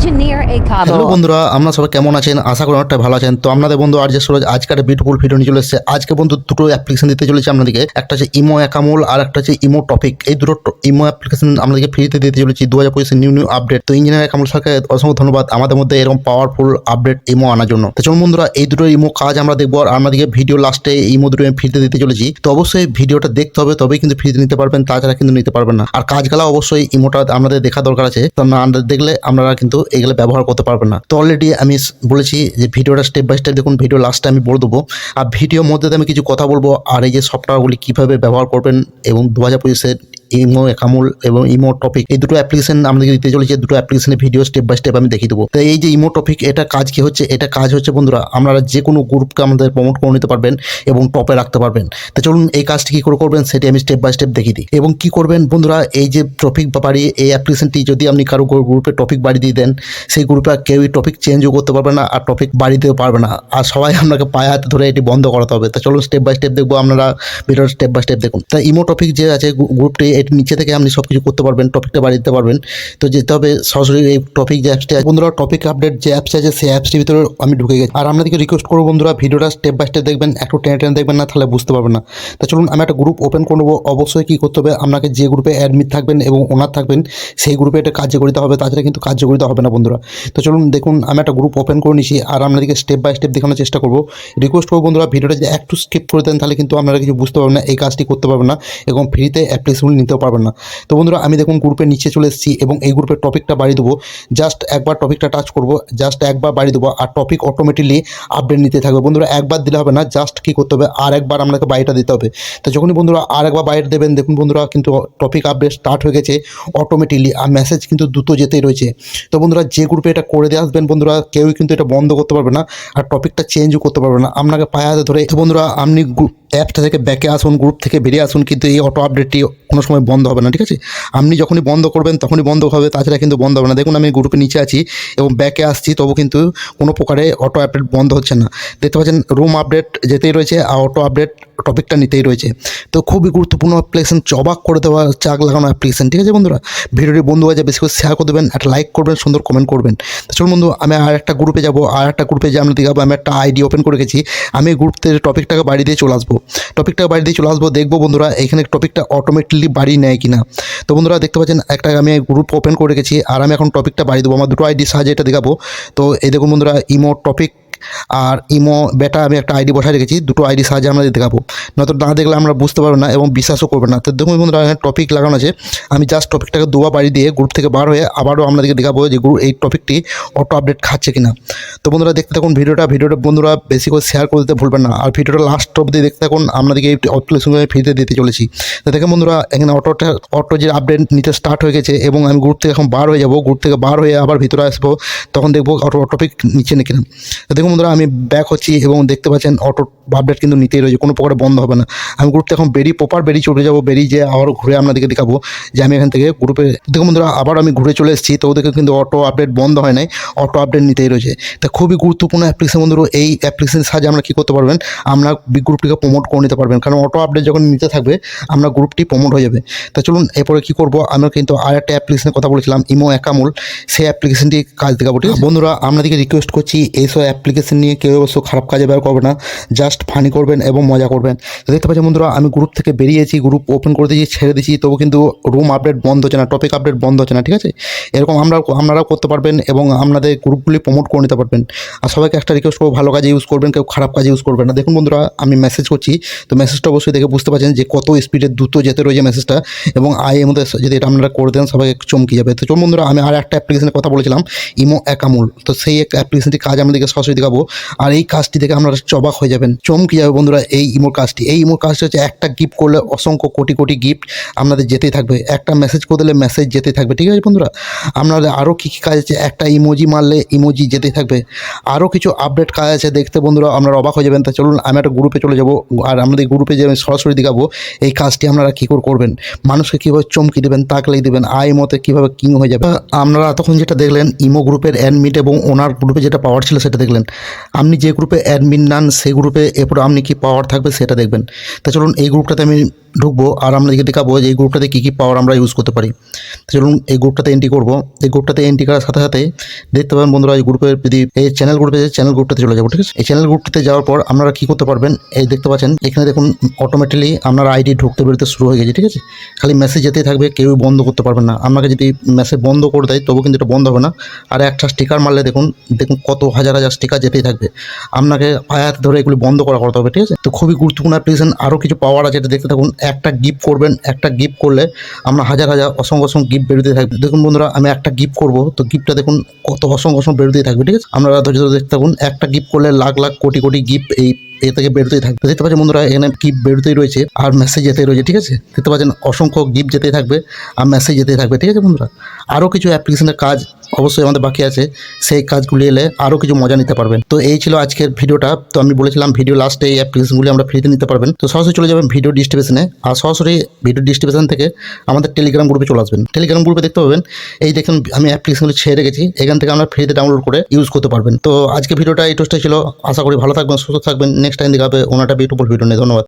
Hello বন্ধুরা, আমরা সবাই কেমন আছেন? আশা করি অনেকটা ভালো আছেন। তো আপনাদের বন্ধু আর যে সুরজ আজকে একটা বিউটিফুল ভিডিও নিয়ে চলে এসেছে। আজকে বন্ধু দুটো অ্যাপ্লিকেশন দিতে চলেছে আপনাদেরকে। একটা হচ্ছে ইমো একামল আর একটা হচ্ছে ইমো টপিক এই দুটো ইমো অ্যাপ্লিকেশন আমাদেরকে ফ্রিতে দিতে চলেছি। দু হাজার পঁচিশের নিউ নিউ আপডেট তো ইঞ্জিনিয়ার একামুল স্যারকে অসংখ্য ধন্যবাদ। আমাদের মধ্যে এরকম পাওয়ারফুল আপডেট ইমো আনার জন্য। তো চলুন বন্ধুরা, এই দুটো ইমো কাজ আমরা দেখব। আর আমাদেরকে ভিডিও লাস্টে ইমো দুটো আমি ফ্রিতে দিতে চলেছি। তো অবশ্যই ভিডিওটা দেখতে হবে, তবেই কিন্তু ফ্রিতে নিতে পারবেন। তাছাড়া কিন্তু নিতে পারবেন না। আর কাজগুলো অবশ্যই ইমোটা আমাদের দেখা দরকার আছে। তো না দেখলে আপনারা কিন্তু এগুলো ব্যবহার করতে পারবে না। তো অলরেডি আমি বলেছি যে ভিডিওটা স্টেপ বাই স্টেপ দেখুন ভিডিও লাস্টে আমি বলে দেবো। আর ভিডিওর মধ্যে আমি কিছু কথা বলব, আর এই যে সফটওয়্যারগুলি কীভাবে ব্যবহার করবেন এবং দু হাজার পঁচিশের ইমো একামুল এবং ইমো টপিক এই দুটো অ্যাপ্লিকেশন আমাদেরকে দিতে চলেছে। দুটো অ্যাপ্লিকেশনের ভিডিও স্টেপ বাই স্টেপ আমি দেখিয়ে দেবো। তো এই যে ইমো টপিক এটা কাজ কি হচ্ছে? এটা কাজ হচ্ছে বন্ধুরা, আপনারা যে কোনো গ্রুপকে আমাদের প্রমোট করে নিতে পারবেন এবং টপে রাখতে পারবেন। তো চলুন এই কাজটি কী করে করবেন, সেটি আমি স্টেপ বাই স্টেপ দেখিয়ে দিই। এবং কি করবেন বন্ধুরা, এই যে টপিক বাড়িয়ে এই অ্যাপ্লিকেশনটি যদি আপনি কারও গ্রুপে টপিক বাড়িয়ে দিয়ে দেন, সেই গ্রুপে কেউই টপিক চেঞ্জও করতে পারবে না আর টপিক বাড়িতেও পারবে না। আর সবাই আপনাকে পায়ে হাতে ধরে এটি বন্ধ করাতে হবে। তা চলুন স্টেপ বাই স্টেপ দেখব, আপনারা ভিডিওর স্টেপ বাই স্টেপ দেখুন। তা ইমো টপিক যে আছে গ্রুপটি এটি নিচে থেকে আপনি সব কিছু করতে পারবেন টপিকটা বাড়িয়ে দিতে পারবেন। তো যেতে হবে সরাসরি এই টপিক যে অ্যাপসটি আছে। বন্ধুরা টপিক আপডেট যে অ্যাপস আছে, সেই অ্যাপসটির ভিতরে আমি ঢুকে গেছি। আর আপনাদেরকে রিকোয়েস্ট করব বন্ধুরা, ভিডিওটা স্টেপ বাই স্টেপ দেখবেন, একটু টেনে টেনে দেখবেন না, তাহলে বুঝতে পারবেন না। তা চলুন, আমি একটা গ্রুপ ওপেন করব অবশ্যই কী করতে হবে, আপনাকে যে গ্রুপে অ্যাডমিট থাকবেন এবং ওনার থাকবেন, সেই গ্রুপে এটা কার্যকরিতা হবে, তাছাড়া কিন্তু কার্যকরিতা হবে না বন্ধুরা। তো চলুন, দেখুন, আমি একটা গ্রুপ ওপেন করে নিয়েছি আর আপনাদেরকে স্টেপ বাই স্টেপ দেখানোর চেষ্টা করব। রিকোয়েস্ট করব বন্ধুরা, ভিডিওটা যদি একটু স্কিপ করে দেন, তাহলে কিন্তু আপনারা কিছু বুঝতে পারবেন না, এই কাজটি করতে পারবেন না, এবং ফ্রিতে অ্যাপ্লিকেশনগুলি নিতেও পারবেন না। তো বন্ধুরা, আমি দেখুন গ্রুপের নিচে চলে এসেছি এবং এই গ্রুপের টপিকটা বাড়িয়ে দেবো। জাস্ট একবার টপিকটা টাচ করব জাস্ট একবার বাড়িয়ে দেবো আর টপিক অটোমেটিকলি আপডেট নিতে থাকবে। বন্ধুরা, একবার দিলে হবে না জাস্ট কী করতে হবে, আর একবার আপনাকে বাড়িটা দিতে হবে। তো যখনই বন্ধুরা আর একবার বাইরে দেবেন, দেখুন বন্ধুরা কিন্তু টপিক আপডেট স্টার্ট হয়ে গেছে অটোমেটিকলি আর মেসেজ কিন্তু দ্রুত যেতেই রয়েছে। তো বন্ধুরা, যে গ্রুপে এটা করে দিয়ে আসবেন বন্ধুরা, কেউই কিন্তু এটা বন্ধ করতে পারবে না আর টপিকটা চেঞ্জও করতে পারবে না। আপনাকে পায়ে হাতে ধরে, বন্ধুরা, আপনি অ্যাপটা থেকে ব্যাকে আসুন গ্রুপ থেকে বেরিয়ে আসুন, কিন্তু এই অটো আপডেটটি কোনো সময় বন্ধ হবে না, ঠিক আছে? আপনি যখনই বন্ধ করবেন, তখনই বন্ধ হবে, তাছাড়া কিন্তু বন্ধ হবে না। দেখুন, আমি গ্রুপের নিচে আছি এবং ব্যাকে আসছি, তবু কিন্তু কোনো প্রকারে অটো আপডেট বন্ধ হচ্ছে না। দেখতে পাচ্ছেন রুম আপডেট যেতেই রয়েছে, আর অটো আপডেট টপিকটা নিতেই রয়েছে। তো খুবই গুরুত্বপূর্ণ অ্যাপ্লিকেশন চবাক করে দেওয়া, চাক লাগানো অ্যাপ্লিকেশন ঠিক আছে বন্ধুরা? ভিডিওটি বন্ধু আছে বেশি করে শেয়ার করে দেবেন, একটা লাইক করবেন, সুন্দর কমেন্ট করবেন। তো চলুন বন্ধু, আমি আর একটা গ্রুপে যাব, আর একটা গ্রুপে যে আমরা দেখাবো আমি একটা আইডি ওপেন করে রেখেছি। আমি গ্রুপ থেকে টপিকটাকে বাড়ি দিয়ে চলে আসব। টপিকটাকে বাড়ি দিয়ে চলে আসব, দেখব বন্ধুরা, এখানে টপিকটা অটোমেটিকলি বাড়ি নেয় কিনা। তো বন্ধুরা, দেখতে পাচ্ছেন, একটা আমি গ্রুপ ওপেন করে রেখেছি, আর আমি এখন টপিকটা বাড়ি দেবো। আমার দুটো আইডি সাহায্যে এটা দেখাবো। তো এই দেখুন বন্ধুরা ইমো টপিক আর ইমো, বেটা, আমি একটা আইডি বসায় রেখেছি, দুটো আইডি সাহায্যে আমরা দেখাবো নয়তো না দেখলে আমরা বুঝতে পারব না এবং বিশ্বাসও করবে না। তো দেখুন বন্ধুরা, এখানে টপিক লাগানো আছে। আমি জাস্ট টপিকটাকে দুয়া বাড়ি দিয়ে গ্রুপ থেকে বার হয়ে আবারও আপনাদেরকে দেখাবো যে গ্রুপ এই টপিকটি অটো আপডেট খাচ্ছে কিনা। তো বন্ধুরা, দেখতে থাকুন ভিডিওটা। ভিডিওটা বন্ধুরা বেশি করে শেয়ার করে দিতে ভুলবেন না। আর ভিডিওটা লাস্ট অবধি দেখতে থাকুন। আপনাদেরকে এই অপ্লিকেশন ফ্রিতে দিতে চলেছি। তো দেখেন বন্ধুরা, এখানে অটোটা অটো যে আপডেট নিতে স্টার্ট হয়ে গেছে এবং আমি গ্রুপ থেকে এখন বার হয়ে যাব। গ্রুপ থেকে বার হয়ে আবার ভিতরে আসব। তখন দেখব অটো টপিক নিচে নাকি না। দেখুন বন্ধুরা আমি ব্যাক হচ্ছি এবং দেখতে পাচ্ছেন অটো আপডেট কিন্তু নিতেই রয়েছে কোনো প্রকারে বন্ধ হবে না। আমি গ্রুপ থেকে এখন বেরিয়ে প্রপার বেরিয়ে চলে যাব বেরিয়ে যে আবার ঘুরে আপনাদেরকে দেখাবো যে আমি এখান থেকে গ্রুপে দেখুন বন্ধুরা আবার আমি ঘুরে চলে এসেছি তো ওদেরকে কিন্তু অটো আপডেট বন্ধ হয় নাই অটো আপডেট নিতেই রয়েছে। তা খুবই গুরুত্বপূর্ণ অ্যাপ্লিকেশন বন্ধুরা এই অ্যাপ্লিকেশনের সাহায্যে আমরা কী করতে পারবেন? আমরা বিগ গ্রুপটিকে প্রমোট করে নিতে পারবেন কারণ অটো আপডেট যখন নিতে থাকবে আমরা গ্রুপটি প্রমোট হয়ে যাবে। তা চলুন এরপরে কী করব? আমরা কিন্তু আর একটা অ্যাপ্লিকেশনের কথা বলেছিলাম ইমো একামুল সেই অ্যাপ্লিকেশনটি কাজ দেখাবো ঠিক? বন্ধুরা আপনাদেরকে রিকোয়েস্ট করছি এইসব অ্যাপ্লিকেশন নিয়ে কেউ অবশ্য খারাপ কাজে ব্যবহার করবে না জাস্ট ফানি করবেন এবং মজা করবেন। দেখতে পাচ্ছেন বন্ধুরা, আমি গ্রুপ থেকে বেরিয়েছি গ্রুপ ওপেন করে দিয়েছি, ছেড়ে দিয়েছি, তবু কিন্তু রুম আপডেট বন্ধ হচ্ছে না টপিক আপডেট বন্ধ হচ্ছে না, ঠিক আছে? এরকম আমরা, আপনারাও করতে পারবেন এবং আপনাদের গ্রুপগুলি প্রমোট করে নিতে পারবেন। আর সবাইকে একটা রিকোয়েস্ট করব, ভালো কাজে ইউজ করবেন, কেউ খারাপ কাজে ইউজ করবেন না। দেখুন বন্ধুরা, আমি মেসেজ করছি, তো মেসেজটা অবশ্যই দেখে বুঝতে পারছেন যে কত স্পিডে দ্রুত যেতে রয়েছে মেসেজটা এবং আই এর মধ্যে যদি এটা আপনারা করে দেন সবাই চমকে যাবে। তো চলুন বন্ধুরা, আমি আর একটা অ্যাপ্লিকেশনের কথা বলেছিলাম ইমো একামুল তো সেই এক অ্যাপ্লিকেশনটি কাজ আমাদেরকে সরাসরি দেখাবো। আর এই কাজটি দেখে আপনারা চবাক হয়ে যাবেন। চমকে যাবে বন্ধুরা এই ইমোর কাজটি এই ইমোর কাজটি হচ্ছে একটা গিফট করলে অসংখ্য কোটি কোটি গিফট আপনাদের যেতেই থাকবে। একটা মেসেজ করে দিলে মেসেজ যেতেই থাকবে। ঠিক আছে বন্ধুরা? আপনাদের আরও কী কী কাজ আছে? একটা ইমোজি মারলে ইমোজি যেতেই থাকবে। আরও কিছু আপডেট কাজ আছে দেখতে বন্ধুরা, আপনারা অবাক হয়ে যাবেন। তা চলুন, আমি একটা গ্রুপে চলে যাব আর আমাদের গ্রুপে যে আমি সরাসরি দেখাবো, এই কাজটি আপনারা কী করে করবেন? মানুষকে কীভাবে চমকি দেবেন, তাক তাকলেই দেবেন, আই মতে কীভাবে কিং হয়ে যাবে আপনারা তখন যেটা দেখলেন ইমো গ্রুপের অ্যাডমিট এবং ওনার গ্রুপে যেটা পাওয়ার ছিল সেটা দেখলেন। আপনি যে গ্রুপে অ্যাডমিন নান, সেই গ্রুপে এরপরে আপনি কি পাওয়ার থাকবে সেটা দেখবেন। তা চলুন এই গ্রুপটাতে আমি ঢুকবো আর আপনাদেরকে দেখাবো যে এই গ্রুপটাতে কী কী পাওয়ার আমরা ইউজ করতে পারি। চলুন এই গ্রুপটাতে এন্ট্রি করব। এই গ্রুপটাতে এন্ট্রি করার সাথে সাথে দেখতে পাবেন বন্ধুরা এই গ্রুপের যদি এই চ্যানেল গ্রুপে চ্যানেল গ্রুপটাতে চলে যাব, ঠিক আছে? এই চ্যানেল গ্রুপটাতে যাওয়ার পর আপনারা কী করতে পারবেন? এই দেখতে পাচ্ছেন, এখানে দেখুন অটোমেটিকলি আপনার আইডি ঢুকতে বেরোতে শুরু হয়ে গেছে, ঠিক আছে? খালি মেসেজ যেতেই থাকবে, কেউই বন্ধ করতে পারবেন না। আপনাকে যদি মেসেজ বন্ধ করে দেয় তবু কিন্তু এটা বন্ধ হবে না। আর একটা স্টিকার মারলে দেখুন দেখুন কত হাজার হাজার স্টিকার যেতেই থাকবে। আপনাকে আয়াত ধরে এগুলি বন্ধ করা করতে হবে, ঠিক আছে? তো খুবই গুরুত্বপূর্ণ অ্যাপ্লিকেশন আরও কিছু পাওয়ার আছে, এটা দেখতে থাকুন। একটা গিফট করবেন, একটা গিফট করলে আমরা হাজার হাজার অসংখ্য অসংখ্য গিফট বেরোতে থাকবে। দেখুন বন্ধুরা, আমি একটা গিফট করব, তো গিফটটা দেখুন কত অসংখ্য অসংখ্য বেরোতেই থাকবে, ঠিক আছে? আমরা ধৈর্য ধরে দেখতে থাকুন, একটা গিফট করলে লাখ লাখ কোটি কোটি গিফট এই, এ থেকে বেরোতেই থাকবে। দেখতে পাচ্ছেন বন্ধুরা, এখানে গিফট বেরোতেই রয়েছে, আর মেসেজ যেতেই রয়েছে, ঠিক আছে? দেখতে পাচ্ছেন অসংখ্য গিফট যেতেই থাকবে, আর মেসেজ যেতেই থাকবে, ঠিক আছে বন্ধুরা? আরও কিছু অ্যাপ্লিকেশনের কাজ অবশ্যই আমাদের বাকি আছে। সেই কাজগুলি এলে আরও কিছু মজা নিতে পারবেন। তো এই ছিল আজকের ভিডিওটা। তো আমি বলেছিলাম ভিডিও লাস্টে এই অ্যাপ্লিকেশনগুলি আমরা ফ্রিতে নিতে পারবেন। তো সরাসরি চলে যাবেন ভিডিও ডিস্ট্রিবিউশনে আর সরাসরি ভিডিও ডিস্ট্রিবিউশন থেকে আমাদের টেলিগ্রাম গ্রুপে চলে আসবেন। টেলিগ্রাম গ্রুপে দেখতে পাবেন, এই দেখুন আমি অ্যাপ্লিকেশনগুলি ছেড়ে রেখেছি। এখান থেকে আমরা ফ্রিতে ডাউনলোড করে ইউজ করতে পারবেন। তো আজকে ভিডিওটা এই টোস্টে ছিল। আশা করি ভালো থাকবেন, সুস্থ থাকবেন। নেক্সট টাইম দেখাবে ওনাটা বিউটিফুল ভিডিও নিয়ে। ধন্যবাদ।